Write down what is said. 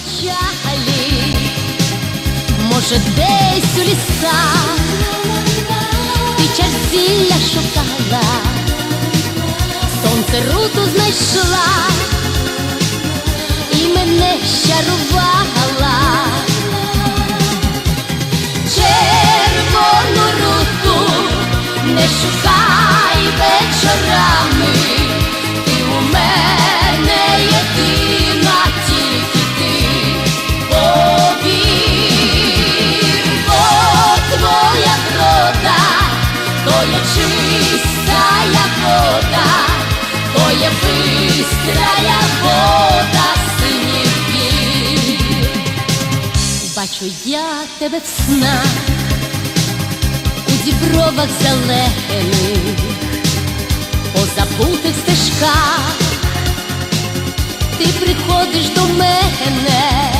печалі, може, десь у лісах чаш зілля шукала, сонце руту знайшла і мене щарувала. Червону руту не шукай вечорами, ти у мене то є чистая вода, то є вода синіх гір. Бачу я тебе в снах у дібровах зелених, по забутих стежках, ти приходиш до мене.